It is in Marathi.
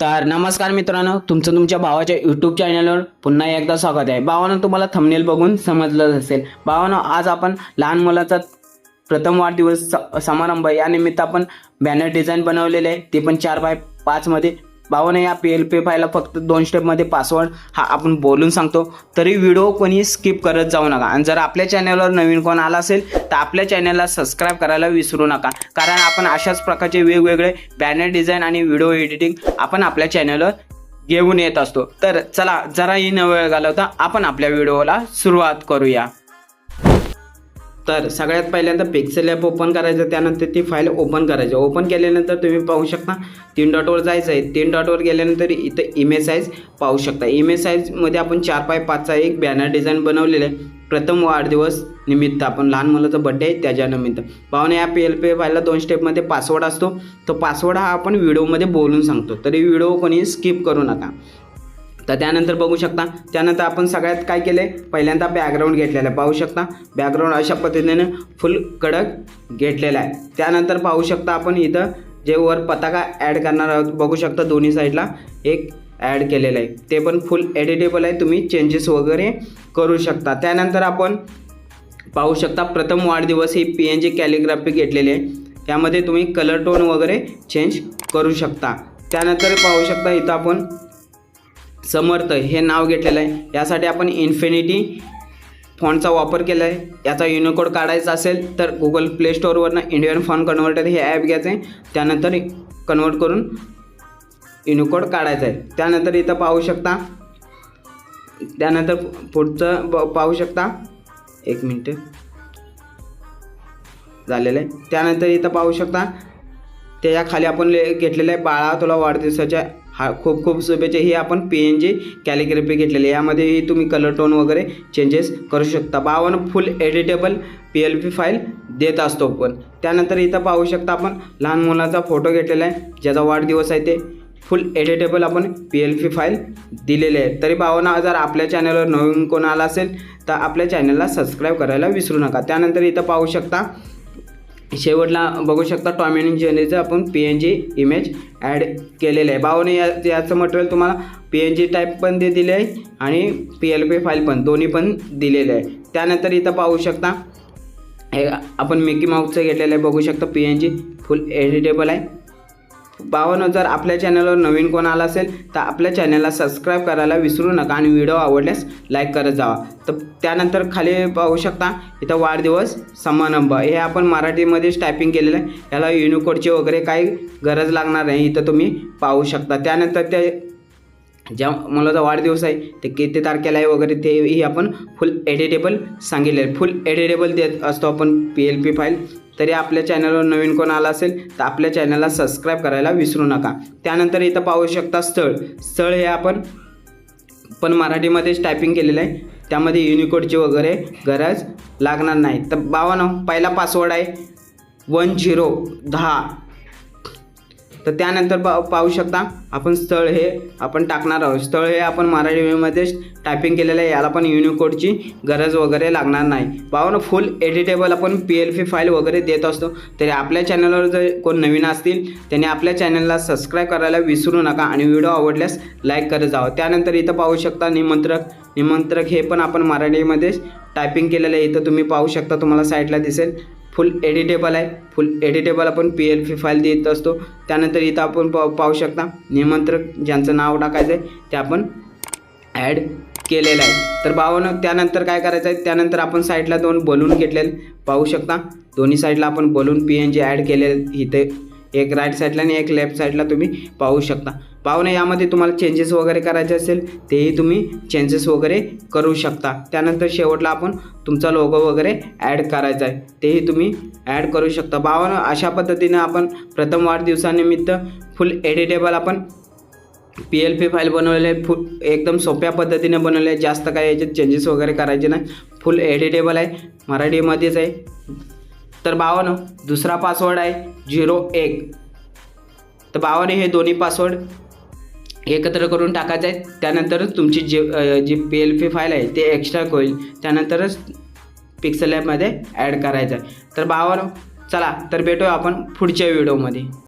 तर नमस्कार मित्रांनो तुमचं तुमच्या भावाच्या यूट्यूब चॅनलवर पुन्हा एकदा स्वागत आहे. भावानं तुम्हाला थंबनेल बघून समजलं असेल. भावानं आज आपण लहान मुलाचा प्रथम वाढदिवस स- समारंभ या निमित्त आपण बॅनर डिझाईन बनवलेले आहे. ते पण चार बाय पाचमध्ये भावानं या पी एल पी फायला फक्त दोन स्टेपमध्ये पासवर्ड हा आपण बोलून सांगतो. तरी व्हिडिओ कोणी स्किप करत जाऊ नका. आणि जर आपल्या चॅनलवर नवीन कोण आला असेल तर आपल्या चॅनलला सबस्क्राईब करायला विसरू नका. कारण आपण अशाच प्रकारचे वेगवेगळे बॅनर डिझाईन आणि व्हिडिओ एडिटिंग आपण आपल्या चॅनलवर घेऊन येत असतो. तर चला जराही न वेळ घालवता आपण आपल्या व्हिडिओला सुरुवात करूया. तर सगळ्यात पहिल्यांदा पिक्सेल ॲप ओपन करायचं त्यानंतर ती फाईल ओपन करायची. ओपन केल्यानंतर तुम्ही पाहू शकता तीन डॉटवर जायचं आहे. तीन डॉटवर गेल्यानंतर इथं इमेज साईज पाहू शकता. इमेज साईजमध्ये आपण चार पाय पाचचा एक बॅनर डिझाईन बनवलेलं आहे. प्रथम वाढदिवस निमित्त आपण लहान मुलाचा बड्डे आहे त्याच्यानिमित्त पाहुणे ॲप एल पी फायला दोन स्टेपमध्ये पासवर्ड असतो. तो पासवर्ड हा आपण व्हिडिओमध्ये बोलून सांगतो. तरी व्हिडिओ कोणी स्किप करू नका. तर त्यानंतर बघू शकता त्यानंतर आपण सगळ्यात काय केले पहिल्यांदा बॅकग्राऊंड घेतलेला आहे. पाहू शकता बॅकग्राऊंड अशा पद्धतीने फुल कडक घेतलेला आहे. त्यानंतर पाहू शकता आपण इथं जे वर पताका ॲड करणार आहोत बघू शकता दोन्ही साईडला एक ॲड केलेलं आहे. ते पण फुल एडिटेबल आहे. तुम्ही चेंजेस वगैरे करू शकता. त्यानंतर आपण पाहू शकता प्रथम वाढदिवस ही पी एन जी कॅलिग्राफी घेतलेली आहे. त्यामध्ये तुम्ही कलर टोन वगैरे चेंज करू शकता. त्यानंतर पाहू शकता इथं आपण समर्थ हे नाव घेतलेलं आहे. यासाठी आपण इन्फिनिटी फॉन्टचा वापर केला आहे. याचा युनिकोड काढायचा असेल तर गुगल प्ले स्टोअरवरनं इंडियन फॉन्ट कन्व्हर्टर हे ॲप घ्यायचं आहे त्यानंतर कन्वर्ट करून युनिकोड काढायचा आहे. त्यानंतर इथं पाहू शकता. त्यानंतर पुढचं ब पाहू शकता. एक मिनटं. झालेलं आहे. त्यानंतर इथं पाहू शकता. त्याच्याखाली आपण ले घेतलेलं आहे. बाळा तुला वाढदिवसाच्या हा खूप खूप शुभेच्छा. ही आपण पी एन जी कॅलिग्राफी घेतलेली आहे. यामध्येही तुम्ही कलर टोन वगैरे चेंजेस करू शकता. बावन full editable P L P file देत असतो पण त्यानंतर इथं पाहू शकता आपण लहान मुलाचा फोटो घेतलेला आहे. ज्याचा वाढदिवस आहे ते फुल एडिटेबल आपण पी एल पी फाईल दिलेले आहे. तरी बावन्न हजार आपल्या चॅनलवर नवीन कोण आला असेल तर आपल्या चॅनलला सबस्क्राईब करायला विसरू नका. त्यानंतर इथं पाहू शकता शेवटला बघू शकता टॉम अँड जेरीचं आपण P N G image add केलेलं आहे. बावने या याचं मटेरियल तुम्हाला पी एन जी टाईप पण दे दिले आहे आणि पी एल पी फाईल पण दोन्ही पण दिलेले आहे. त्यानंतर इथं पाहू शकता हे आपण मिकी माऊसचं घेतलेलं आहे. बघू शकता P N G full editable आहे. बावन्न जर आपल्या चॅनलवर नवीन कोण आला असेल तर आपल्या चॅनलला सबस्क्राईब करायला विसरू नका आणि व्हिडिओ आवडल्यास लाईक करत जावा. तर त्यानंतर खाली पाहू शकता इथं वाढदिवस समारंभ. हे आपण मराठीमध्येच टायपिंग केलेलं आहे. याला युनिकोडची वगैरे काही गरज लागणार नाही इथं तुम्ही पाहू शकता. त्यानंतर ते ज्या मुलाचा वाढदिवस आहे ते किती तारखेला आहे वगैरे तेही आपण फुल एडिटेबल सांगितले. फुल एडिटेबल देत असतो आपण पी एल पी फाईल तरी आपल्या चॅनलवर नवीन कोण आला असेल तर आपल्या चॅनलला सबस्क्राईब करायला विसरू नका. त्यानंतर इथं पाहू शकता स्थळ. स्थळ हे आपण पण मराठीमध्येच टायपिंग केलेलं आहे. त्यामध्ये युनिकोडची वगैरे गरज लागणार नाही. तर बावन्न पहिला पासवर्ड आहे वन झिरो दहा. तर त्यानंतर पा पाहू शकता आपण स्थळ हे आपण टाकणार आहोत. स्थळ हे आपण मराठीमध्येच टायपिंग केलेलं आहे याला पण युनिकोडची गरज वगैरे लागणार नाही. पाहू ना फुल एडिटेबल आपण पी एल पी फाईल वगैरे देत असतो. तरी आपल्या चॅनलवर जर कोण नवीन असतील त्यांनी आपल्या चॅनलला सबस्क्राईब करायला विसरू नका आणि व्हिडिओ आवडल्यास लाईक करत जावं. त्यानंतर इथं पाहू शकता निमंत्रक निमंत्रक हे पण आपण मराठीमध्येच टायपिंग केलेलं आहे. इथं तुम्ही पाहू शकता तुम्हाला साईडला दिसेल. फुल एडिटेबल आहे. फुल एडिटेबल आपण पी एल फी फाईल देत असतो. त्यानंतर इथं आपण पाहू पाहू शकता निमंत्रक ज्यांचं नाव टाकायचं आहे ते आपण ॲड केलेलं आहे. तर बावन त्यानंतर काय करायचं आहे? त्यानंतर आपण साईडला दोन बलून घेतलेले. पाहू शकता दोन्ही साईडला आपण balloon P N G add केले इथे एक राईट साईडला आणि एक लेफ्ट साईडला तुम्ही पाहू शकता. पाहुणे यामध्ये तुम्हाला चेंजेस वगैरे करायचे असेल तेही तुम्ही चेंजेस वगैरे करू शकता. त्यानंतर शेवटला आपण तुमचा लोगो वगैरे ॲड करायचा आहे. तेही तुम्ही ॲड करू शकता. पाहुणं अशा पद्धतीने आपण प्रथम वाढदिवसानिमित्त फुल एडिटेबल आपण पी एल पी फाईल बनवले आहे. फुल एकदम सोप्या पद्धतीने बनवले आहे. जास्त काय याच्यात चेंजेस वगैरे करायचे नाही. फुल एडिटेबल आहे. मराठीमध्येच आहे. तर बावन्न दुसरा पासवर्ड आहे झिरो एक. तर बावन्न हे दोन्ही पासवर्ड एकत्र करून टाकायचं आहे त्यानंतरच तुमची जे जी पी एल पी फाईल आहे ते एक्स्ट्रा होईल. त्यानंतरच पिक्सल ॲपमध्ये ॲड करायचं आहे. तर बावन्न चला तर भेटूया आपण पुढच्या व्हिडिओमध्ये